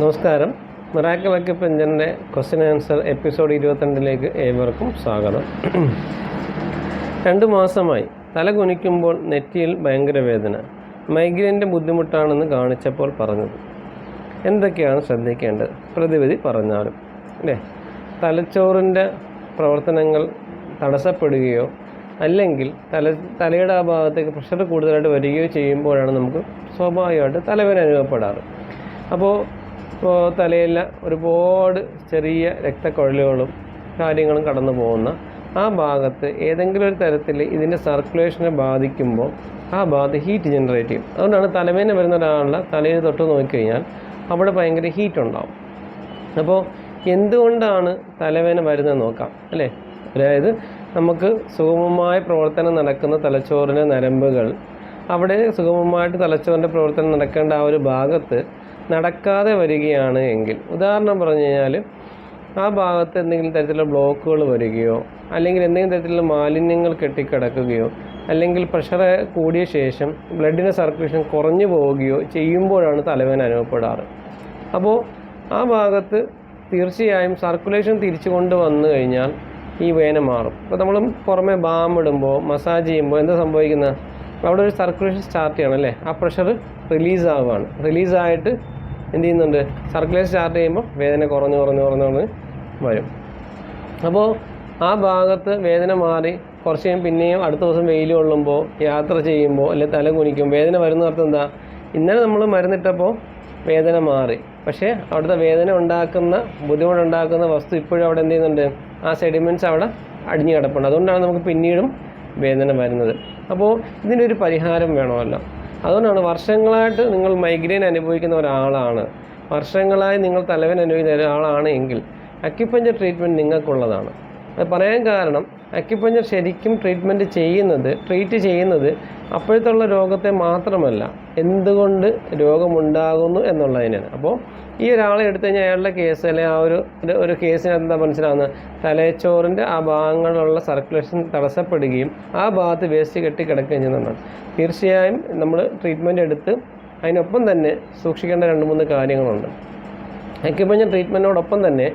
നമസ്കാരം. മിറാക്കിൾ അക്കപ്പ് എഞ്ചിന്റെ question answer episode ഇരുപത്തിരണ്ടിലേക്ക് ഏവർക്കും സ്വാഗതം. രണ്ട് മാസമായി തല കുനിക്കുമ്പോൾ നെറ്റിയിൽ ഭയങ്കര വേദന. മൈഗ്രെയിന്റെ ബുദ്ധിമുട്ടാണെന്ന് കാണിച്ചപ്പോൾ പറഞ്ഞത്. എന്തൊക്കെയാണ് ശ്രദ്ധിക്കേണ്ടത്? പ്രതിവിധി പറഞ്ഞാലും. അല്ലേ? തലച്ചോറിന്റെ പ്രവർത്തനങ്ങൾ തടസ്സപ്പെടുകയോ അല്ലെങ്കിൽ തല തലയുടെ ആ ഭാഗത്തേക്ക് പ്രഷർ കൂടുതലായിട്ട് വരികയോ ചെയ്യുമ്പോഴാണ് നമുക്ക് സ്വാഭാവികമായിട്ട് തലവേദന അനുഭവപ്പെടാറ്. അപ്പോൾ ഇപ്പോൾ തലയിൽ ഒരുപാട് ചെറിയ രക്തക്കുഴലുകളും കാര്യങ്ങളും കടന്നു പോകുന്ന ആ ഭാഗത്ത് ഏതെങ്കിലും ഒരു തരത്തിൽ ഇതിന്റെ സർക്കുലേഷനെ ബാധിക്കുമ്പോൾ ആ ഭാഗത്ത് ഹീറ്റ് ജനറേറ്റ് ചെയ്യും. അതുകൊണ്ടാണ് തലവേദന വരുന്ന ഒരാളുടെ തലയിൽ തൊട്ട് നോക്കിക്കഴിഞ്ഞാൽ അവിടെ ഭയങ്കര ഹീറ്റ് ഉണ്ടാവും. അപ്പോൾ എന്തുകൊണ്ടാണ് തലവേദന വരുന്നത് നോക്കാം അല്ലേ? അതായത് നമുക്ക് സുഗമമായ പ്രവർത്തനം നടക്കുന്ന തലച്ചോറിന്റെ നരമ്പുകൾ അവിടെ സുഗമമായിട്ട് തലച്ചോറിന്റെ പ്രവർത്തനം നടക്കേണ്ട ആ ഒരു ഭാഗത്ത് നടക്കാതെ വരികയാണ് എങ്കിൽ. ഉദാഹരണം പറഞ്ഞു കഴിഞ്ഞാൽ ആ ഭാഗത്ത് എന്തെങ്കിലും തരത്തിലുള്ള ബ്ലോക്കുകൾ വരികയോ അല്ലെങ്കിൽ എന്തെങ്കിലും തരത്തിലുള്ള മാലിന്യങ്ങൾ കെട്ടിക്കിടക്കുകയോ അല്ലെങ്കിൽ പ്രഷർ കൂടിയ ശേഷം ബ്ലഡിന്റെ സർക്കുലേഷൻ കുറഞ്ഞു പോവുകയോ ചെയ്യുമ്പോഴാണ് തലവേദന അനുഭവപ്പെടാറ്. അപ്പോൾ ആ ഭാഗത്ത് തീർച്ചയായും സർക്കുലേഷൻ തിരിച്ചു കൊണ്ട് വന്നു കഴിഞ്ഞാൽ ഈ വേന മാറും. അപ്പോൾ നമ്മൾ പുറമെ ബാം ഇടുമ്പോൾ മസാജ് ചെയ്യുമ്പോൾ എന്താ സംഭവിക്കുന്നത് അവിടെ ഒരു സർക്കുലേഷൻ സ്റ്റാർട്ട് ചെയ്യണം അല്ലേ? ആ പ്രഷർ റിലീസ് ആവുകയാണ്. റിലീസായിട്ട് എന്ത് ചെയ്യുന്നുണ്ട്? സർക്കുലേഷൻ സ്റ്റാർട്ട് ചെയ്യുമ്പോൾ വേദന കുറഞ്ഞ് കുറഞ്ഞ് കുറഞ്ഞ് കുറഞ്ഞ് വരും. അപ്പോൾ ആ ഭാഗത്ത് വേദന മാറി കുറച്ച് കഴിയുമ്പോൾ പിന്നെയും അടുത്ത ദിവസം വെയിൽ കൊള്ളുമ്പോൾ യാത്ര ചെയ്യുമ്പോൾ അല്ലെങ്കിൽ തല കുനിക്കും വേദന വരുന്ന അർത്ഥം എന്താ? ഇന്നലെ നമ്മൾ മരുന്നിട്ടപ്പോൾ വേദന മാറി. പക്ഷേ അവിടുത്തെ വേദന ഉണ്ടാക്കുന്ന ബുദ്ധിമുട്ടുണ്ടാക്കുന്ന വസ്തു ഇപ്പോഴും അവിടെ എന്ത് ചെയ്യുന്നുണ്ട്? ആ സെഡിമെന്റ്സ് അവിടെ അടിഞ്ഞു കിടപ്പുണ്ട്. അതുകൊണ്ടാണ് നമുക്ക് പിന്നീടും വേദന വരുന്നത്. അപ്പോൾ ഇതിനൊരു പരിഹാരം വേണമല്ലോ. അതുകൊണ്ടാണ് വർഷങ്ങളായിട്ട് നിങ്ങൾ മൈഗ്രെയിൻ അനുഭവിക്കുന്ന ഒരാളാണ്. വർഷങ്ങളായി നിങ്ങൾ തലവേദന അനുഭവിക്കുന്ന ഒരാളാണ് എങ്കിൽ അക്യുപഞ്ചർ ട്രീറ്റ്മെന്റ് നിങ്ങൾക്കുള്ളതാണ്. അത് പറയാൻ കാരണം അക്യുപഞ്ചർ ശരിക്കും ട്രീറ്റ്മെന്റ് ചെയ്യുന്നത് ട്രീറ്റ് ചെയ്യുന്നത് അപ്പോഴത്തുള്ള രോഗത്തെ മാത്രമല്ല എന്തുകൊണ്ട് രോഗമുണ്ടാകുന്നു എന്നുള്ളതിനാണ്. അപ്പോൾ ഈ ഒരാളെ എടുത്തു കഴിഞ്ഞാൽ അയാളുടെ കേസ് അല്ലെങ്കിൽ ആ ഒരു ഒരു- ഒരു കേസിന് എന്താ മനസ്സിലാവുന്നത്? തലച്ചോറിന്റെ ആ ഭാഗങ്ങളിലുള്ള സർക്കുലേഷൻ തടസ്സപ്പെടുകയും ആ ഭാഗത്ത് വേസ്റ്റ് കെട്ടി കിടക്കുകയും ചെയ്യുന്നതാണ് തീർച്ചയായും നമ്മൾ ട്രീറ്റ്മെന്റ് എടുത്ത് അതിനൊപ്പം തന്നെ സൂക്ഷിക്കേണ്ട രണ്ട് മൂന്ന് കാര്യങ്ങളുണ്ട്. അക്യുപഞ്ചർ ട്രീറ്റ്മെന്റിനോടൊപ്പം തന്നെ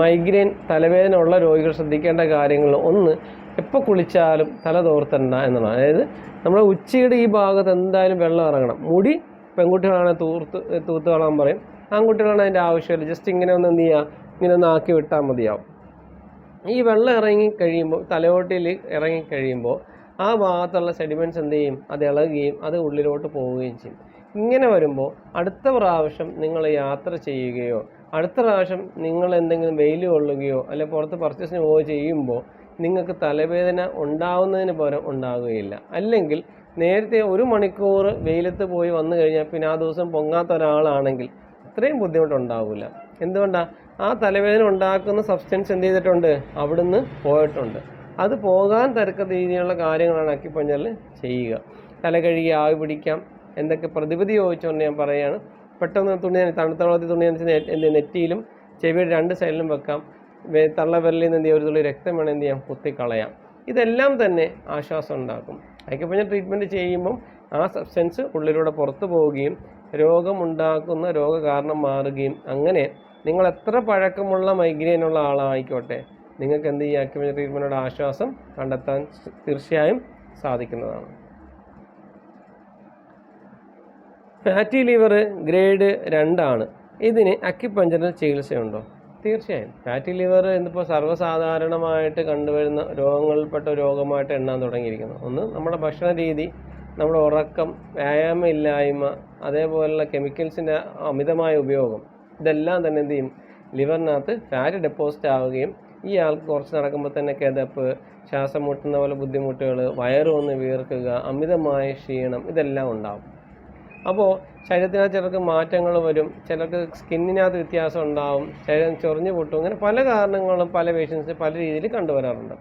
മൈഗ്രെയിൻ തലവേദന ഉള്ള രോഗികൾ ശ്രദ്ധിക്കേണ്ട കാര്യങ്ങൾ ഒന്ന് എപ്പോൾ കുളിച്ചാലും തല തോർത്തണ്ട എന്നുള്ളതാണ് അതായത് നമ്മുടെ ഉച്ചയുടെ ഈ ഭാഗത്ത് എന്തായാലും വെള്ളം ഇറങ്ങണം. മുടി പെൺകുട്ടികളാണെങ്കിൽ തൂർത്ത് തൂത്ത് കളാൻ പറയും. ആൺകുട്ടികളാണ് അതിന്റെ ആവശ്യമില്ല. ജസ്റ്റ് ഇങ്ങനെ ഒന്ന് എന്ത് ചെയ്യുക ഇങ്ങനെ ഒന്ന് ആക്കി വിട്ടാൽ മതിയാവും. ഈ വെള്ളം ഇറങ്ങി കഴിയുമ്പോൾ തലയോട്ടിയിൽ ഇറങ്ങി കഴിയുമ്പോൾ ആ ഭാഗത്തുള്ള സെഡിമെന്റ്സ് എന്ത് ചെയ്യും? അത് ഇളകുകയും അത് ഉള്ളിലോട്ട് പോവുകയും ചെയ്യും. ഇങ്ങനെ വരുമ്പോൾ അടുത്ത പ്രാവശ്യം നിങ്ങൾ യാത്ര ചെയ്യുകയോ അടുത്ത പ്രാവശ്യം നിങ്ങൾ എന്തെങ്കിലും വെയിൽ കൊള്ളുകയോ അല്ലെങ്കിൽ പുറത്ത് പർച്ചേസിന് പോവുകയോ ചെയ്യുമ്പോൾ നിങ്ങൾക്ക് തലവേദന ഉണ്ടാവുന്നതിന് പകരം ഉണ്ടാകുകയില്ല അല്ലെങ്കിൽ നേരത്തെ ഒരു മണിക്കൂർ വെയിലത്ത് പോയി വന്നു കഴിഞ്ഞാൽ പിന്നെ ആ ദിവസം പൊങ്ങാത്ത ഒരാളാണെങ്കിൽ അത്രയും ബുദ്ധിമുട്ടുണ്ടാവില്ല. എന്തുകൊണ്ടാണ് ആ തലവേദന ഉണ്ടാക്കുന്ന സബ്സ്റ്റൻസ് എന്ത് ചെയ്തിട്ടുണ്ട്? അവിടുന്ന് പോയിട്ടുണ്ട്. അത് പോകാൻ തരക്ക രീതിയിലുള്ള കാര്യങ്ങളാണ് അക്കിപ്പഞ്ചറിൽ ചെയ്യുക. തല കഴുകി ആവി പിടിക്കാം. എന്തൊക്കെ പ്രതിവിധി ചോദിച്ചുകൊണ്ട് ഞാൻ പറയുകയാണ്. പെട്ടെന്ന് തുണി തണുത്ത വെള്ളത്തിൽ തുണി നനച്ച് നെറ്റിയിലും ചെവിയുടെ രണ്ട് സൈഡിലും വെക്കാം. തള്ളവിരലിൽ നിന്ന് എന്ത് ചെയ്യാം? ഒരു തുള്ളി രക്തം വേണം എന്ത് ചെയ്യാം? കുത്തിക്കളയാം ഇതെല്ലാം തന്നെ ആശ്വാസം ഉണ്ടാക്കും. അയക്കപ്പഞ്ഞ ട്രീറ്റ്മെന്റ് ചെയ്യുമ്പം ആ സബ്സ്റ്റൻസ് ഉള്ളിലൂടെ പുറത്തു പോവുകയും രോഗമുണ്ടാക്കുന്ന രോഗകാരണം മാറുകയും അങ്ങനെ നിങ്ങൾ എത്ര പഴക്കമുള്ള മൈഗ്രെയിൻ ഉള്ള ആളായിക്കോട്ടെ നിങ്ങൾക്ക് എന്ത് ഈ ആക്യുപഞ്ചർ ട്രീറ്റ്മെന്റോട് ആശ്വാസം കണ്ടെത്താൻ തീർച്ചയായും സാധിക്കുന്നതാണ്. ഫാറ്റി ലിവർ ഗ്രേഡ് രണ്ടാണ്. ഇതിന് അക്യുപഞ്ചറിൽ ചികിത്സയുണ്ടോ? തീർച്ചയായും. ഫാറ്റി ലിവർ എന്നിപ്പോൾ സർവസാധാരണമായിട്ട് കണ്ടുവരുന്ന രോഗങ്ങളിൽപ്പെട്ട രോഗമായിട്ട് എണ്ണാൻ തുടങ്ങിയിരിക്കുന്നു. ഒന്ന് നമ്മുടെ ഭക്ഷണ രീതി നമ്മുടെ ഉറക്കം വ്യായാമം ഇല്ലായ്മ അതേപോലുള്ള കെമിക്കൽസിന്റെ അമിതമായ ഉപയോഗം. ഇതെല്ലാം തന്നെ എന്ത് ചെയ്യും? ലിവറിനകത്ത് ഫാറ്റ് ഡെപ്പോസിറ്റ് ആവുകയും ഈ ആൾക്ക് കുറച്ച് നടക്കുമ്പോൾ തന്നെ കിതപ്പ് ശ്വാസം മുട്ടുന്ന പോലെ ബുദ്ധിമുട്ടുകൾ വയറ് ഒന്ന് വീർക്കുക അമിതമായ ക്ഷീണം ഇതെല്ലാം ഉണ്ടാവും. അപ്പോൾ ശരീരത്തിനകത്ത് ചിലർക്ക് മാറ്റങ്ങൾ വരും ചിലർക്ക് സ്കിന്നിനകത്ത് വ്യത്യാസം ഉണ്ടാവും ശരീരം ചൊറിഞ്ഞു പൊട്ടും അങ്ങനെ പല കാരണങ്ങളും പല പേഷ്യൻസ് പല രീതിയിൽ കണ്ടുവരാറുണ്ട്.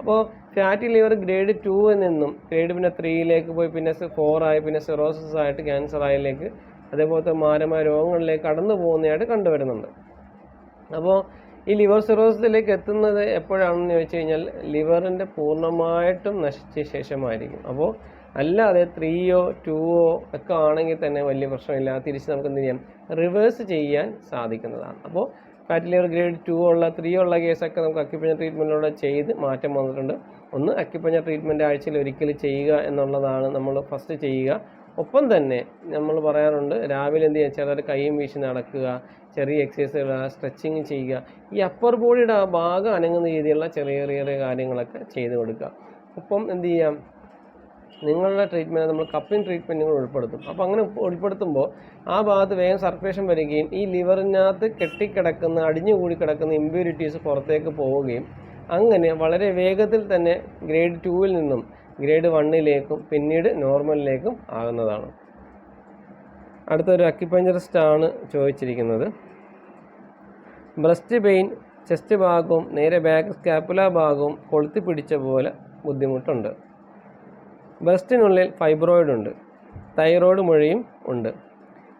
അപ്പോൾ ഫാറ്റി ലിവർ ഗ്രേഡ് ടൂവിൽ നിന്നും ഗ്രേഡ് പിന്നെ ത്രീയിലേക്ക് പോയി പിന്നെ ഫോറായി പിന്നെ സിറോസിസ് ആയിട്ട് ക്യാൻസർ ആയിലേക്ക് അതേപോലത്തെ മാരമായ രോഗങ്ങളിലേക്ക് കടന്നു പോകുന്നതായിട്ട് കണ്ടുവരുന്നുണ്ട്. അപ്പോൾ ഈ ലിവർ സിറോസിലേക്ക് എത്തുന്നത് എപ്പോഴാണെന്ന് ചോദിച്ചു കഴിഞ്ഞാൽ ലിവറിന്റെ പൂർണമായിട്ടും നശിച്ച ശേഷമായിരിക്കും. അപ്പോൾ അല്ലാതെ ത്രീയോ ടൂവോ ഒക്കെ ആണെങ്കിൽ തന്നെ വലിയ പ്രശ്നമില്ല. തിരിച്ച് നമുക്ക് എന്ത് ചെയ്യാം? റിവേഴ്സ് ചെയ്യാൻ സാധിക്കുന്നതാണ്. അപ്പോൾ ഫാറ്റ് ലിവർ ഗ്രേഡ് ടു ഉള്ള ത്രീ ഉള്ള കേസൊക്കെ നമുക്ക് അക്യുപഞ്ചർ ട്രീറ്റ്മെന്റിലൂടെ ചെയ്ത് മാറ്റം വന്നിട്ടുണ്ട്. ഒന്ന് അക്യുപഞ്ചർ ട്രീറ്റ്മെന്റ് ആഴ്ചയിൽ ഒരിക്കൽ ചെയ്യുക എന്നുള്ളതാണ് നമ്മൾ ഫസ്റ്റ് ചെയ്യുക. ഒപ്പം തന്നെ നമ്മൾ പറയാറുണ്ട് രാവിലെ എന്ത് ചെയ്യുക? ചിലർ കൈയും വീശി നടക്കുക ചെറിയ എക്സസൈസുകൾ സ്ട്രെച്ചിങ് ചെയ്യുക. ഈ അപ്പർ ബോഡിയുടെ ആ ഭാഗം അനങ്ങുന്ന രീതിയിലുള്ള ചെറിയ ചെറിയ കാര്യങ്ങളൊക്കെ ചെയ്ത് കൊടുക്കുക. ഒപ്പം എന്ത് ചെയ്യാം? നിങ്ങളുടെ ട്രീറ്റ്മെന്റ് നമ്മൾ കപ്പിംഗ് ട്രീറ്റ്മെന്റുകൾ ഉൾപ്പെടുത്തും. അപ്പോൾ അങ്ങനെ ഉൾപ്പെടുത്തുമ്പോൾ ആ ഭാഗത്ത് വേഗം സർക്കുലേഷൻ വരികയും ഈ ലിവറിനകത്ത് കെട്ടിക്കിടക്കുന്ന അടിഞ്ഞുകൂടി കിടക്കുന്ന ഇമ്പ്യൂരിറ്റീസ് പുറത്തേക്ക് പോവുകയും അങ്ങനെ വളരെ വേഗത്തിൽ തന്നെ ഗ്രേഡ് ടുവിൽ നിന്നും ഗ്രേഡ് വണ്ണിലേക്കും പിന്നീട് നോർമലിലേക്കും ആകുന്നതാണ്. അടുത്തൊരു അക്യുപഞ്ചറിസ്റ്റ് ആണ് ചോദിച്ചിരിക്കുന്നത്. ബ്രസ്റ്റ് പെയിൻ ചെസ്റ്റ് ഭാഗവും നേരെ ബാക്ക് സ്കാപ്പുല ഭാഗവും കൊളുത്തി പിടിച്ച പോലെ ബുദ്ധിമുട്ടുണ്ട്. ബ്രസ്റ്റിനുള്ളിൽ ഫൈബ്രോയിഡ് ഉണ്ട് തൈറോയ്ഡ് മുഴയും ഉണ്ട്.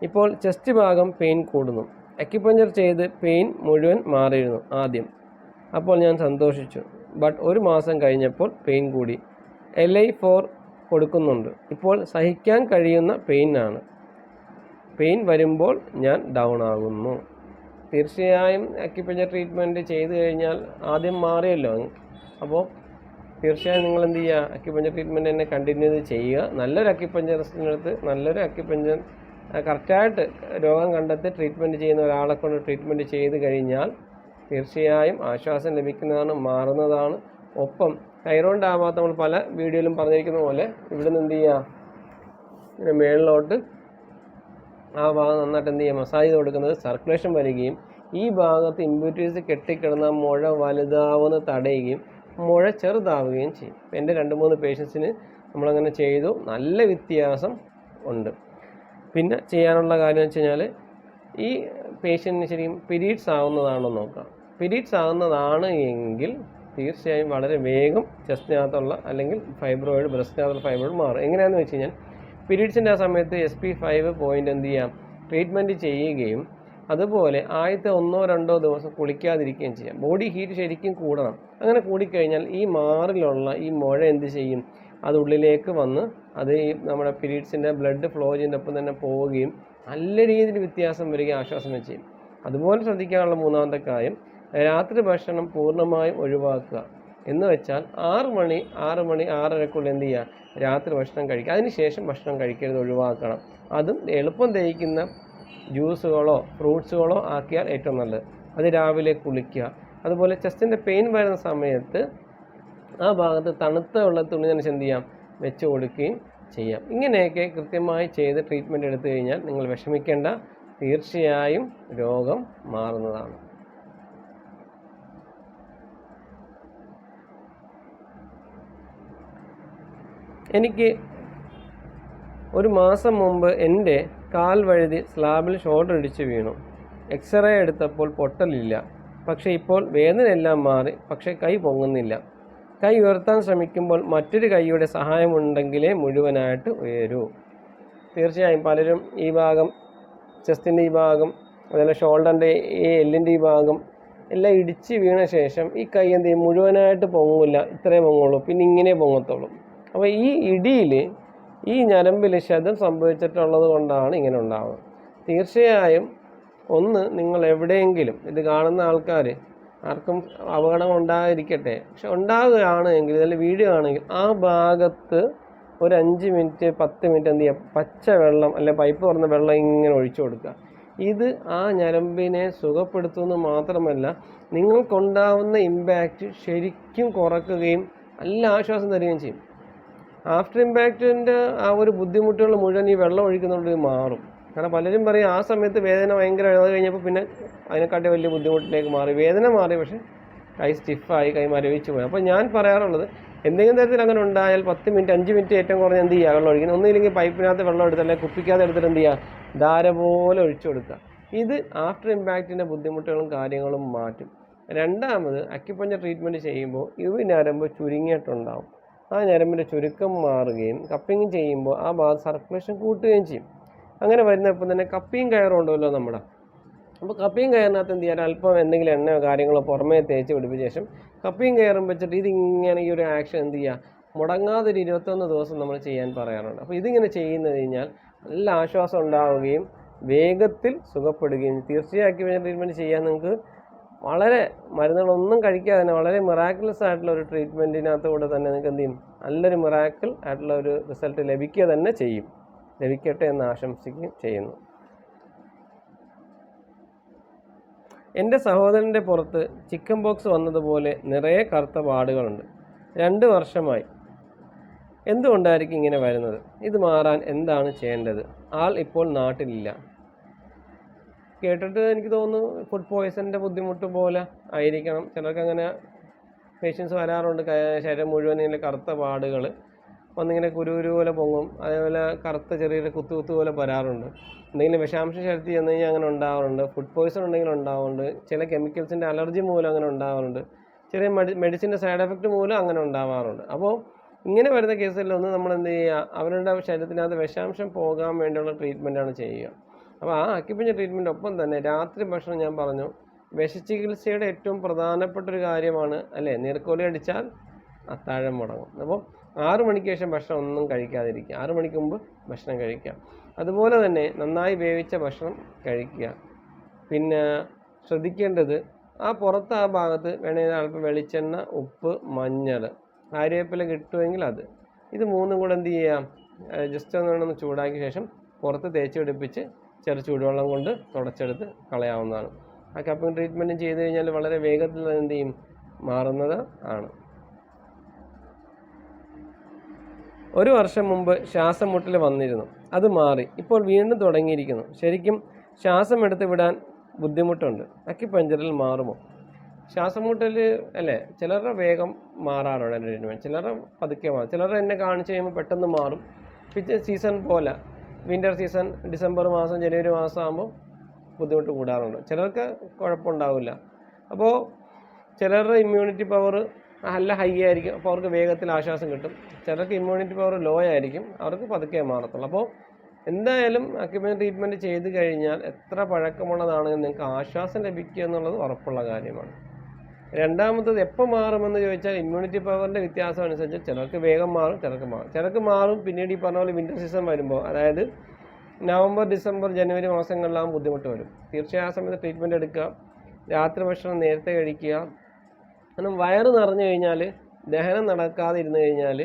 ഇപ്പോൾ ചെസ്റ്റ് ഭാഗം പെയിൻ കൂടുന്നു. അക്യുപഞ്ചർ ചെയ്ത് പെയിൻ മുഴുവൻ മാറിയിരുന്നു ആദ്യം. അപ്പോൾ ഞാൻ സന്തോഷിച്ചു. ബട്ട് ഒരു മാസം കഴിഞ്ഞപ്പോൾ പെയിൻ കൂടി. എൽ ഐ ഫോർ കൊടുക്കുന്നുണ്ട്. ഇപ്പോൾ സഹിക്കാൻ കഴിയുന്ന പെയിനാണ്. പെയിൻ വരുമ്പോൾ ഞാൻ ഡൗൺ ആകുന്നു. തീർച്ചയായും അക്യുപഞ്ചർ ട്രീറ്റ്മെന്റ് ചെയ്തു കഴിഞ്ഞാൽ ആദ്യം മാറിയല്ലോ. അപ്പോൾ തീർച്ചയായും നിങ്ങൾ എന്ത് ചെയ്യുക? അക്യുപഞ്ചർ ട്രീറ്റ്മെന്റ് തന്നെ കണ്ടിന്യൂ ചെയ്യുക. നല്ലൊരു അക്യുപഞ്ചറിസ്റ്റിനടുത്ത് നല്ലൊരു അക്യുപഞ്ചർ കറക്റ്റായിട്ട് രോഗം കണ്ടെത്തി ട്രീറ്റ്മെന്റ് ചെയ്യുന്ന ഒരാളെ കൊണ്ട് ട്രീറ്റ്മെന്റ് ചെയ്ത് കഴിഞ്ഞാൽ തീർച്ചയായും ആശ്വാസം ലഭിക്കുന്നതാണ് മാറുന്നതാണ്. ഒപ്പം തൈറോയിഡ് ആവാത്ത നമ്മൾ പല വീഡിയോയിലും പറഞ്ഞിരിക്കുന്ന പോലെ ഇവിടെ നിന്ന് എന്ത് ചെയ്യുക? ഇങ്ങനെ മേളിലോട്ട് ആ ഭാഗം നന്നായിട്ട് എന്ത് ചെയ്യുക? മസാജ് ചെയ്ത് കൊടുക്കുന്നത് സർക്കുലേഷൻ വരികയും ഈ ഭാഗത്ത് ഇമ്പ്യൂരിറ്റീസ് കെട്ടിക്കിടന്ന മുഴ വലുതാവുന്ന തടയുകയും മുഴ ചെറുതാവുകയും ചെയ്യും. എന്റെ രണ്ട് മൂന്ന് പേഷ്യൻസിന് നമ്മളങ്ങനെ ചെയ്തു. നല്ല വ്യത്യാസം ഉണ്ട്. പിന്നെ ചെയ്യാനുള്ള കാര്യം വെച്ച് കഴിഞ്ഞാൽ ഈ പേഷ്യന്റിന് ശരിക്കും പിരീഡ്സ് ആവുന്നതാണോ നോക്കാം. പിരീഡ്സ് ആവുന്നതാണ് എങ്കിൽ തീർച്ചയായും വളരെ വേഗം ചെസ്റ്റിനകത്തുള്ള അല്ലെങ്കിൽ ഫൈബ്രോയിഡ് ബ്രസ്റ്റിനകത്തുള്ള ഫൈബ്രോയിഡ് മാറും. എങ്ങനെയാണെന്ന് വെച്ച് കഴിഞ്ഞാൽ പീരീഡ്സിന്റെ ആ സമയത്ത് എസ് പി ഫൈവ് പോയിന്റ് എന്ത് ചെയ്യാം? ട്രീറ്റ്മെന്റ് ചെയ്യുകയും അതുപോലെ ആദ്യത്തെ ഒന്നോ രണ്ടോ ദിവസം കുളിക്കാതിരിക്കുകയും ചെയ്യാം. ബോഡി ഹീറ്റ് ശരിക്കും കൂടണം. അങ്ങനെ കൂടിക്കഴിഞ്ഞാൽ ഈ മാറിലുള്ള ഈ മുഴ എന്ത് ചെയ്യും? അത് ഉള്ളിലേക്ക് വന്ന് അത് ഈ നമ്മുടെ പീരീഡ്സിന്റെ ബ്ലഡ് ഫ്ലോ ചെയ്യുന്നതിനൊപ്പം തന്നെ പോവുകയും നല്ല രീതിയിൽ വ്യത്യാസം വരികയും ആശ്വാസം ചെയ്യും. അതുപോലെ ശ്രദ്ധിക്കാനുള്ള മൂന്നാമത്തെ കാര്യം രാത്രി ഭക്ഷണം പൂർണമായും ഒഴിവാക്കുക. എന്ന് വെച്ചാൽ ആറ് മണി ആറ് മണി ആറരക്കുള്ളിൽ എന്ത് ചെയ്യുക? രാത്രി ഭക്ഷണം കഴിക്കുക. അതിനുശേഷം ഭക്ഷണം കഴിക്കരുത് ഒഴിവാക്കണം. അതും എളുപ്പം ദഹിക്കുന്ന ജ്യൂസുകളോ ഫ്രൂട്ട്സുകളോ ആക്കിയാൽ ഏറ്റവും നല്ലത്. അത് രാവിലെ കുളിക്കുക. അതുപോലെ ചെസ്റ്റിന്റെ പെയിൻ വരുന്ന സമയത്ത് ആ ഭാഗത്ത് തണുത്ത ഉള്ള തുണി തന്നെ എന്ത് ചെയ്യാം? വെച്ച് കൊടുക്കുകയും ചെയ്യാം. ഇങ്ങനെയൊക്കെ കൃത്യമായി ചെയ്ത് ട്രീറ്റ്മെന്റ് എടുത്തു കഴിഞ്ഞാൽ നിങ്ങൾ വിഷമിക്കേണ്ട. തീർച്ചയായും രോഗം മാറുന്നതാണ്. എനിക്ക് ഒരു മാസം മുമ്പ് എന്റെ കാൽ വഴുതി സ്ലാബിൽ ഷോൾഡർ ഇടിച്ച് വീണു. എക്സ്റേ എടുത്തപ്പോൾ പൊട്ടലില്ല. പക്ഷേ ഇപ്പോൾ വേദനയെല്ലാം മാറി പക്ഷേ കൈ പൊങ്ങുന്നില്ല. കൈ ഉയർത്താൻ ശ്രമിക്കുമ്പോൾ മറ്റൊരു കൈയുടെ സഹായമുണ്ടെങ്കിലേ മുഴുവനായിട്ട് ഉയരൂ. തീർച്ചയായും പലരും ഈ ഭാഗം ചെസ്റ്റിന്റെ ഈ ഭാഗം അതുപോലെ ഷോൾഡറിന്റെ ഈ എല്ലിന്റെ ഈ ഭാഗം എല്ലാം ഇടിച്ച് വീണ ശേഷം ഈ കൈ എന്ത് ചെയ്യും? മുഴുവനായിട്ട് പൊങ്ങില്ല ഇത്രേ പൊങ്ങുള്ളൂ. പിന്നെ ഇങ്ങനെ പൊങ്ങത്തുള്ളൂ. അപ്പോൾ ഈ ഇടിയിൽ ഈ ഞരമ്പിൽ ക്ഷതം സംഭവിച്ചിട്ടുള്ളത് കൊണ്ടാണ് ഇങ്ങനെ ഉണ്ടാവുന്നത്. തീർച്ചയായും ഒന്ന് നിങ്ങൾ എവിടെയെങ്കിലും ഇത് കാണുന്ന ആൾക്കാർ ആർക്കും അപകടം ഉണ്ടായിരിക്കട്ടെ. പക്ഷെ ഉണ്ടാകുകയാണ് എങ്കിൽ ഇതിൽ വീഡിയോ ആണെങ്കിൽ ആ ഭാഗത്ത് ഒരു അഞ്ച് മിനിറ്റ് പത്ത് മിനിറ്റ് എന്ത് ചെയ്യുക പച്ച വെള്ളം അല്ലെ പൈപ്പ് തുറന്ന വെള്ളം ഇങ്ങനെ ഒഴിച്ചു കൊടുക്കുക. ഇത് ആ ഞരമ്പിനെ സുഖപ്പെടുത്തുമെന്ന് മാത്രമല്ല നിങ്ങൾക്കുണ്ടാവുന്ന ഇമ്പാക്റ്റ് ശരിക്കും കുറക്കുകയും നല്ല ആശ്വാസം തരികയും ചെയ്യും. ആഫ്റ്റർ ഇമ്പാക്റ്റിന്റെ ആ ഒരു ബുദ്ധിമുട്ടുകൾ മുഴുവൻ ഈ വെള്ളം ഒഴിക്കുന്നതുകൊണ്ട് മാറും. കാരണം പലരും പറയും ആ സമയത്ത് വേദന ഭയങ്കര അത് കഴിഞ്ഞപ്പോൾ പിന്നെ അതിനെക്കാട്ടി വലിയ ബുദ്ധിമുട്ടിലേക്ക് മാറി. വേദന മാറി പക്ഷേ കൈ സ്റ്റിഫായി കൈ മരവിച്ച് പോയി. അപ്പോൾ ഞാൻ പറയാറുള്ളത് എന്തെങ്കിലും തരത്തിൽ അങ്ങനെ ഉണ്ടായാൽ പത്ത് മിനിറ്റ് അഞ്ച് മിനിറ്റ് ഏറ്റവും കുറഞ്ഞ് എന്ത് ചെയ്യുക വെള്ളം ഒഴിക്കുന്നത് ഒന്നുമില്ലെങ്കിൽ പൈപ്പിനകത്ത് വെള്ളം എടുത്ത് അല്ലെങ്കിൽ കുപ്പിക്കകത്ത് എടുത്തിട്ട് എന്ത് ചെയ്യുക ധാര പോലെ ഒഴിച്ചു കൊടുക്കുക. ഇത് ആഫ്റ്റർ ഇമ്പാക്റ്റിന്റെ ബുദ്ധിമുട്ടുകളും കാര്യങ്ങളും മാറ്റും. രണ്ടാമത് അക്യുപഞ്ചർ ട്രീറ്റ്മെന്റ് ചെയ്യുമ്പോൾ ഞരമ്പ് ചുരുങ്ങിയിട്ടുണ്ടാവും. ആ ഞരമ്പിന്റെ ചുരുക്കം മാറുകയും കപ്പിങ് ചെയ്യുമ്പോൾ ആ ഭാഗത്ത് സർക്കുലേഷൻ കൂട്ടുകയും ചെയ്യും. അങ്ങനെ വരുന്നപ്പോൾ തന്നെ കപ്പിയും കയറും ഉണ്ടല്ലോ നമ്മുടെ. അപ്പോൾ കപ്പിയും കയറിനകത്ത് എന്ത് ചെയ്യാൻ അല്പം എന്തെങ്കിലും എണ്ണയോ കാര്യങ്ങളോ പുറമേ തേച്ച് പിടിപ്പിച്ച ശേഷം കപ്പിയും കയറും വെച്ചിട്ട് ഇതിങ്ങനെ ഈ ഒരു ആക്ഷൻ എന്ത് ചെയ്യുക? മുടങ്ങാതെ ഒരു ഇരുപത്തൊന്ന് ദിവസം നമ്മൾ ചെയ്യാൻ പറയാറുണ്ട്. അപ്പോൾ ഇതിങ്ങനെ ചെയ്യുന്നത് കഴിഞ്ഞാൽ നല്ല ആശ്വാസം ഉണ്ടാവുകയും വേഗത്തിൽ സുഖപ്പെടുകയും തീർച്ചയായും ട്രീറ്റ്മെന്റ് ചെയ്യാൻ നിങ്ങൾക്ക് വളരെ മരുന്നുകളൊന്നും കഴിക്കാതെ തന്നെ വളരെ മിറാക്കുലസ് ആയിട്ടുള്ള ഒരു ട്രീറ്റ്മെന്റിനകത്തൂടെ തന്നെ നിങ്ങൾക്ക് എന്ത് ചെയ്യും? നല്ലൊരു മിറാക്കിൾ ആയിട്ടുള്ള ഒരു റിസൾട്ട് ലഭിക്കുക തന്നെ ചെയ്യും. ലഭിക്കട്ടെ എന്ന് ആശംസിക്കുകയും ചെയ്യുന്നു. എന്റെ സഹോദരന്റെ പുറത്ത് ചിക്കൻ ബോക്സ് വന്നതുപോലെ നിറയെ കറുത്ത പാടുകളുണ്ട്. രണ്ട് വർഷമായി. എന്തുകൊണ്ടായിരിക്കും ഇങ്ങനെ വരുന്നത്? ഇത് മാറാൻ എന്താണ് ചെയ്യേണ്ടത്? ആൾ ഇപ്പോൾ നാട്ടിലില്ല. കേട്ടിട്ട് എനിക്ക് തോന്നുന്നു ഫുഡ് പോയ്സണിന്റെ ബുദ്ധിമുട്ട് പോലെ ആയിരിക്കണം. ചിലർക്ക് അങ്ങനെ പേഷ്യൻസ് വരാറുണ്ട് ശരീരം മുഴുവൻ ഇങ്ങനെ കറുത്ത പാടുകൾ വന്നിങ്ങനെ കുരുകുരു പോലെ പൊങ്ങും. അതേപോലെ കറുത്ത ചെറിയൊരു കുത്തു കുത്തു പോലെ വരാറുണ്ട്. എന്തെങ്കിലും വിഷാംശം ശരീരത്തിൽ ചെന്ന് കഴിഞ്ഞാൽ അങ്ങനെ ഉണ്ടാവാറുണ്ട്. ഫുഡ് പോയ്സൺ ഉണ്ടെങ്കിൽ ഉണ്ടാവാറുണ്ട്. ചില കെമിക്കൽസിന്റെ അലർജി മൂലം അങ്ങനെ ഉണ്ടാവാറുണ്ട്. ചെറിയ മെഡി മെഡിസിന്റെ സൈഡ് എഫക്റ്റ് മൂലം അങ്ങനെ ഉണ്ടാവാറുണ്ട്. അപ്പോൾ ഇങ്ങനെ വരുന്ന കേസുകളിലൊന്ന് നമ്മൾ എന്ത് ചെയ്യുക? അവരുടെ ശരീരത്തിനകത്ത് വിഷാംശം പോകാൻ വേണ്ടിയുള്ള ട്രീറ്റ്മെന്റാണ് ചെയ്യുക. അപ്പോൾ ആ അക്കിപ്പഞ്ഞ ട്രീറ്റ്മെന്റ് ഒപ്പം തന്നെ രാത്രി ഭക്ഷണം ഞാൻ പറഞ്ഞു. വിഷചികിത്സയുടെ ഏറ്റവും പ്രധാനപ്പെട്ട ഒരു കാര്യമാണ് അല്ലേ? നീർക്കോലി അടിച്ചാൽ അത്താഴം മുടങ്ങും. അപ്പോൾ ആറു മണിക്ക് ശേഷം ഭക്ഷണം ഒന്നും കഴിക്കാതിരിക്കുക. ആറു മണിക്ക് മുമ്പ് ഭക്ഷണം കഴിക്കുക. അതുപോലെ തന്നെ നന്നായി വേവിച്ച ഭക്ഷണം കഴിക്കുക. പിന്നെ ശ്രദ്ധിക്കേണ്ടത് ആ പുറത്ത് ആ ഭാഗത്ത് വേണമെങ്കിൽ അല്പം വെളിച്ചെണ്ണ ഉപ്പ് മഞ്ഞൾ കാര്യവേപ്പില കിട്ടുമെങ്കിൽ അത്. ഇത് മൂന്നും കൂടെ എന്ത് ചെയ്യാം ജസ്റ്റ് ഒന്ന് ചൂടാക്കിയ ശേഷം പുറത്ത് തേച്ച് പിടിപ്പിച്ച് ചെറു ചൂടുവെള്ളം കൊണ്ട് തുടച്ചെടുത്ത് കളയാവുന്നതാണ്. ആ കപ്പിംഗ് ട്രീറ്റ്മെന്റ് ചെയ്ത് കഴിഞ്ഞാൽ വളരെ വേഗത്തിൽ എന്ത് ചെയ്യും? മാറുന്നത് ആണ്. ഒരു വർഷം മുമ്പ് ശ്വാസം മുട്ടൽ വന്നിരുന്നു. അത് മാറി. ഇപ്പോൾ വീണ്ടും തുടങ്ങിയിരിക്കുന്നു. ശരിക്കും ശ്വാസം എടുത്ത് വിടാൻ ബുദ്ധിമുട്ടുണ്ട്. അക്കിപ്പഞ്ചറിൽ മാറുമോ? ശ്വാസം മുട്ടൽ അല്ലേ? ചിലരുടെ വേഗം മാറാറുണ്ട് എന്റെ ട്രീറ്റ്മെന്റ് ചിലരുടെ പതുക്കെ മാറും. ചിലർ എന്നെ കാണിച്ചു കഴിയുമ്പോൾ പെട്ടെന്ന് മാറും. പിറ്റേ സീസൺ പോലെ വിന്റർ സീസൺ ഡിസംബർ മാസം ജനുവരി മാസം ആകുമ്പോൾ ബുദ്ധിമുട്ട് കൂടാറുണ്ട്. ചിലർക്ക് കുഴപ്പമുണ്ടാവില്ല. അപ്പോൾ ചിലരുടെ ഇമ്മ്യൂണിറ്റി പവർ നല്ല ഹൈ ആയിരിക്കും. അപ്പോൾ അവർക്ക് വേഗത്തിൽ ആശ്വാസം കിട്ടും. ചിലർക്ക് ഇമ്മ്യൂണിറ്റി പവർ ലോ ആയിരിക്കും. അവർക്ക് പതുക്കെ മാറത്തുള്ളൂ. അപ്പോൾ എന്തായാലും അക്യുമെന്റ് ട്രീറ്റ്മെന്റ് ചെയ്ത് കഴിഞ്ഞാൽ എത്ര പഴക്കമുള്ളതാണെങ്കിലും നിങ്ങൾക്ക് ആശ്വാസം ലഭിക്കുക എന്നുള്ളത് ഉറപ്പുള്ള കാര്യമാണ്. രണ്ടാമത്തത് എപ്പോൾ മാറുമെന്ന് ചോദിച്ചാൽ ഇമ്മ്യൂണിറ്റി പവറിന്റെ വ്യത്യാസം അനുസരിച്ച് ചിലർക്ക് വേഗം മാറും ചിലർക്ക് മാറും. ചിലർക്ക് മാറും പിന്നീട് ഈ പറഞ്ഞ പോലെ വിന്റർ സീസൺ വരുമ്പോൾ അതായത് നവംബർ ഡിസംബർ ജനുവരി മാസങ്ങളിലാകും ബുദ്ധിമുട്ട് വരും. തീർച്ചയായും ആ സമയത്ത് ട്രീറ്റ്മെന്റ് എടുക്കുക രാത്രി ഭക്ഷണം നേരത്തെ കഴിക്കുക. കാരണം വയറ് നിറഞ്ഞു കഴിഞ്ഞാൽ ദഹനം നടക്കാതെ ഇരുന്ന് കഴിഞ്ഞാൽ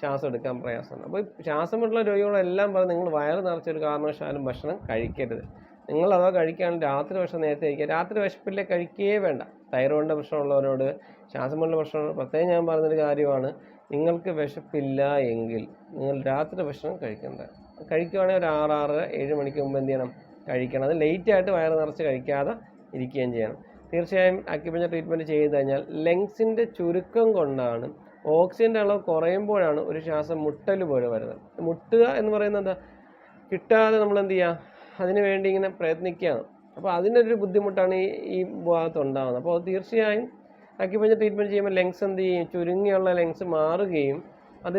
ശ്വാസം എടുക്കാൻ പ്രയാസമാണ്. അപ്പോൾ ശ്വാസമുള്ള രോഗികളെല്ലാം പറഞ്ഞ് നിങ്ങൾ വയറ് നിറച്ചൊരു കാരണവശാലും ഭക്ഷണം കഴിക്കരുത്. നിങ്ങൾ അഥവാ കഴിക്കുകയാണെങ്കിൽ രാത്രി ഭക്ഷണം നേരത്തെ കഴിക്കുക. രാത്രി വിശപ്പില്ലേ കഴിക്കുകയേ വേണ്ട. തൈറോയിഡിന്റെ പ്രശ്നമുള്ളവരോട് ശ്വാസമുള്ള പ്രശ്നമുള്ള പ്രത്യേകം ഞാൻ പറഞ്ഞൊരു കാര്യമാണ്. നിങ്ങൾക്ക് വിശപ്പില്ല എങ്കിൽ നിങ്ങൾ രാത്രി ഭക്ഷണം കഴിക്കേണ്ട. കഴിക്കുകയാണെങ്കിൽ ഒരു ആറ് ആറര ഏഴ് മണിക്ക് മുമ്പ് എന്ത് ചെയ്യണം? കഴിക്കണം. അത് ലേറ്റായിട്ട് വയറ് നിറച്ച് കഴിക്കാതെ ഇരിക്കുകയും ചെയ്യണം. തീർച്ചയായും അക്യുപഞ്ചർ ട്രീറ്റ്മെന്റ് ചെയ്ത് കഴിഞ്ഞാൽ ലങ്സിന്റെ ചുരുക്കം കൊണ്ടാണ് ഓക്സിജന്റെ അളവ് കുറയുമ്പോഴാണ് ഒരു ശ്വാസം മുട്ടൽ പോലെ വരുന്നത്. മുട്ടുക എന്ന് പറയുന്നത് എന്താ? കിട്ടാതെ നമ്മൾ എന്ത് ചെയ്യുക? അതിന് വേണ്ടി ഇങ്ങനെ പ്രയത്നിക്കുകയാണ്. അപ്പോൾ അതിനൊരു ബുദ്ധിമുട്ടാണ് ഈ ഈ ഭാഗത്ത് ഉണ്ടാകുന്നത് അപ്പോൾ തീർച്ചയായും അക്യുപഞ്ചർ ട്രീറ്റ്മെന്റ് ചെയ്യുമ്പോൾ ലെങ്സ് എന്ത് ചെയ്യും? ചുരുങ്ങിയുള്ള ലെങ്സ് മാറുകയും അത്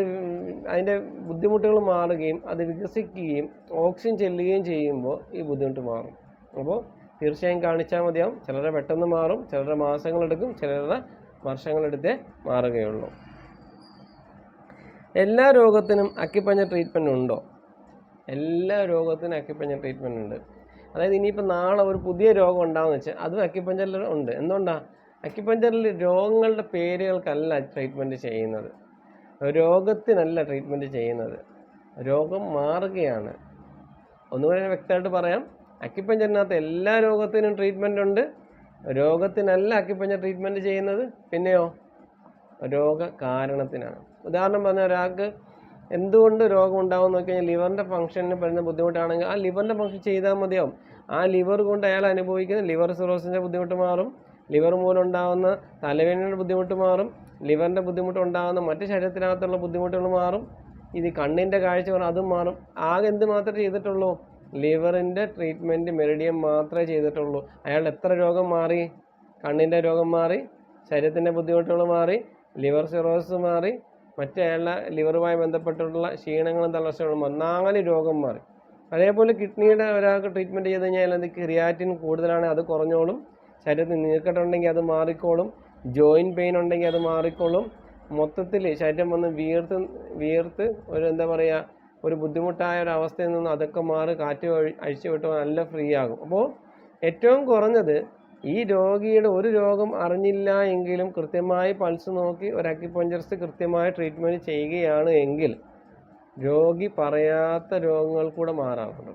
അതിന്റെ ബുദ്ധിമുട്ടുകൾ മാറുകയും അത് വികസിക്കുകയും ഓക്സിജൻ ചെല്ലുകയും ചെയ്യുമ്പോൾ ഈ ബുദ്ധിമുട്ട് മാറും. അപ്പോൾ തീർച്ചയായും കാണിച്ചാൽ മതിയാവും. ചിലരെ പെട്ടെന്ന് മാറും ചിലരുടെ മാസങ്ങളെടുക്കും ചിലരുടെ വർഷങ്ങളെടുത്തേ മാറുകയുള്ളൂ. എല്ലാ രോഗത്തിനും അക്യുപഞ്ചർ ട്രീറ്റ്മെന്റ് ഉണ്ടോ? എല്ലാ രോഗത്തിനും അക്യുപഞ്ചർ ട്രീറ്റ്മെന്റ് ഉണ്ട്. അതായത് ഇനിയിപ്പോൾ നാളെ ഒരു പുതിയ രോഗം ഉണ്ടാകുമെന്ന് വെച്ചാൽ അതും അക്യുപഞ്ചറിൽ ഉണ്ട്. എന്തുകൊണ്ടാണ് അക്യുപഞ്ചറിൽ രോഗങ്ങളുടെ പേരുകൾക്കല്ല ട്രീറ്റ്മെന്റ് ചെയ്യുന്നത്. രോഗത്തിനല്ല ട്രീറ്റ്മെന്റ് ചെയ്യുന്നത്. രോഗം മാറുകയാണ്. ഒന്നുകൂടെ വ്യക്തമായിട്ട് പറയാം. അക്യുപഞ്ചറിനകത്ത് എല്ലാ രോഗത്തിനും ട്രീറ്റ്മെന്റ് ഉണ്ട്. രോഗത്തിനല്ല അക്യുപഞ്ചർ ട്രീറ്റ്മെന്റ് ചെയ്യുന്നത്. പിന്നെയോ? രോഗ കാരണത്തിനാണ് ഉദാഹരണം പറഞ്ഞാൽ ഒരാൾക്ക് എന്തുകൊണ്ട് രോഗം ഉണ്ടാവും നോക്കി കഴിഞ്ഞാൽ ലിവറിന്റെ ഫംഗ്ഷന് പെടുന്ന ബുദ്ധിമുട്ടാണെങ്കിൽ ആ ലിവറിന്റെ ഫംഗ്ഷൻ ചെയ്താൽ മതിയാവും. ആ ലിവർ കൊണ്ട് അയാൾ അനുഭവിക്കുന്ന ലിവർ സിറോസിന്റെ ബുദ്ധിമുട്ട് മാറും. ലിവർ മൂലം ഉണ്ടാകുന്ന തലവേദനയുടെ ബുദ്ധിമുട്ട് മാറും. ലിവറിന്റെ ബുദ്ധിമുട്ട് ഉണ്ടാകുന്ന മറ്റ് ശരീരത്തിനകത്തുള്ള ബുദ്ധിമുട്ടുകൾ മാറും. ഇത് കണ്ണിന്റെ കാഴ്ച മാറും അതും മാറും. ആകെ എന്ത് മാത്രമേ ചെയ്തിട്ടുള്ളൂ? ലിവറിന്റെ ട്രീറ്റ്മെന്റ് മെറിഡിയം മാത്രമേ ചെയ്തിട്ടുള്ളൂ. അയാൾ എത്ര രോഗം മാറി? കണ്ണിന്റെ രോഗം മാറി. ശരീരത്തിന്റെ ബുദ്ധിമുട്ടുകൾ മാറി. ലിവർ സിറോസിസ് മാറി. മറ്റേ അയാളുടെ ലിവറുമായി ബന്ധപ്പെട്ടിട്ടുള്ള ക്ഷീണങ്ങളും തളർച്ചകളും ഒന്നാങ്ങനെ രോഗം മാറി. അതേപോലെ കിഡ്നിയുടെ ഒരാൾക്ക് ട്രീറ്റ്മെന്റ് ചെയ്ത് കഴിഞ്ഞാൽ അത് ക്രിയാറ്റിൻ കൂടുതലാണെങ്കിൽ അത് കുറഞ്ഞോളും. ശരീരത്തിൽ നീക്കട്ടുണ്ടെങ്കിൽ അത് മാറിക്കോളും. ജോയിന്റ് പെയിൻ ഉണ്ടെങ്കിൽ അത് മാറിക്കോളും. മൊത്തത്തിൽ ശരീരം വന്ന് വീർത്ത് വീർത്ത് ഒരു എന്താ പറയുക ഒരു ബുദ്ധിമുട്ടായ ഒരു അവസ്ഥയിൽ നിന്ന് അതൊക്കെ മാറി കാറ്റ് അഴിച്ചു വിട്ട് നല്ല ഫ്രീ ആകും. അപ്പോൾ ഏറ്റവും കുറഞ്ഞത് ഈ രോഗിയുടെ ഒരു രോഗം അറിഞ്ഞില്ല എങ്കിലും കൃത്യമായി പൾസ് നോക്കി ഒരു അക്യുപഞ്ചറിസ്റ്റ് കൃത്യമായ ട്രീറ്റ്മെന്റ് ചെയ്യുകയാണ് എങ്കിൽ രോഗി പറയാത്ത രോഗങ്ങൾ കൂടെ മാറാറുണ്ട്.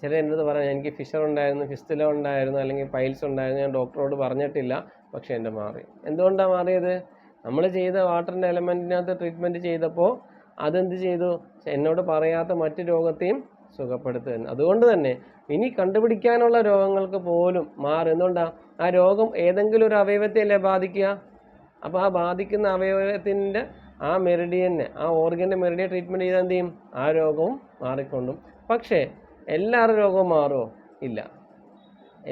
ചില അടുത്ത് പറയാം എനിക്ക് ഫിഷർ ഉണ്ടായിരുന്നു ഫിസ്റ്റില ഉണ്ടായിരുന്നു അല്ലെങ്കിൽ പൈൽസ് ഉണ്ടായിരുന്നു ഞാൻ ഡോക്ടറോട് പറഞ്ഞിട്ടില്ല പക്ഷേ എന്റെ മാറി. എന്തുകൊണ്ടാണ് മാറിയത്? നമ്മൾ ചെയ്ത വാട്ടറിന്റെ എലമെന്റിനകത്ത് ട്രീറ്റ്മെന്റ് ചെയ്തപ്പോൾ അതെന്ത് ചെയ്തു? എന്നോട് പറയാത്ത മറ്റു രോഗത്തെയും സുഖപ്പെടുത്തുന്നു അതുകൊണ്ട് തന്നെ ഇനി കണ്ടുപിടിക്കാനുള്ള രോഗങ്ങൾക്ക് പോലും മാറും. എന്തുകൊണ്ടാണ് ആ രോഗം ഏതെങ്കിലും ഒരു അവയവത്തെയല്ലേ ബാധിക്കുക? അപ്പോൾ ആ ബാധിക്കുന്ന അവയവത്തിന്റെ ആ മെറിഡിയനെ ആ ഓർഗന്റെ മെറിഡിയ ട്രീറ്റ്മെന്റ് ചെയ്താൽ എന്ത് ചെയ്യും? ആ രോഗവും മാറിക്കൊണ്ടും. പക്ഷേ എല്ലാവരുടെ രോഗവും മാറുമോ ഇല്ല.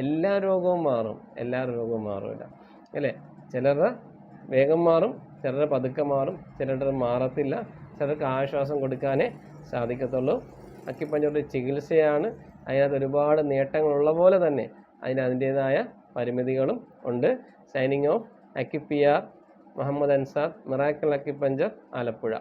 എല്ലാ രോഗവും മാറും. എല്ലാ രോഗവും മാറില്ല അല്ലേ? ചിലരുടെ വേഗം മാറും ചിലരുടെ പതുക്കെ മാറും ചിലരുടെ മാറത്തില്ല ചിലർക്ക് ആശ്വാസം കൊടുക്കാനേ സാധിക്കത്തുള്ളൂ. അക്കിപ്പഞ്ചറുടെ ചികിത്സയാണ്. അതിനകത്ത് ഒരുപാട് നേട്ടങ്ങളുള്ള പോലെ തന്നെ അതിന് അതിന്റേതായ പരിമിതികളും ഉണ്ട്. സൈനിങ് ഓഫ് അക്കിപ്പിയാർ മുഹമ്മദ് അൻസാർ മിറാക്കിൾ അക്കിപ്പഞ്ചർ ആലപ്പുഴ.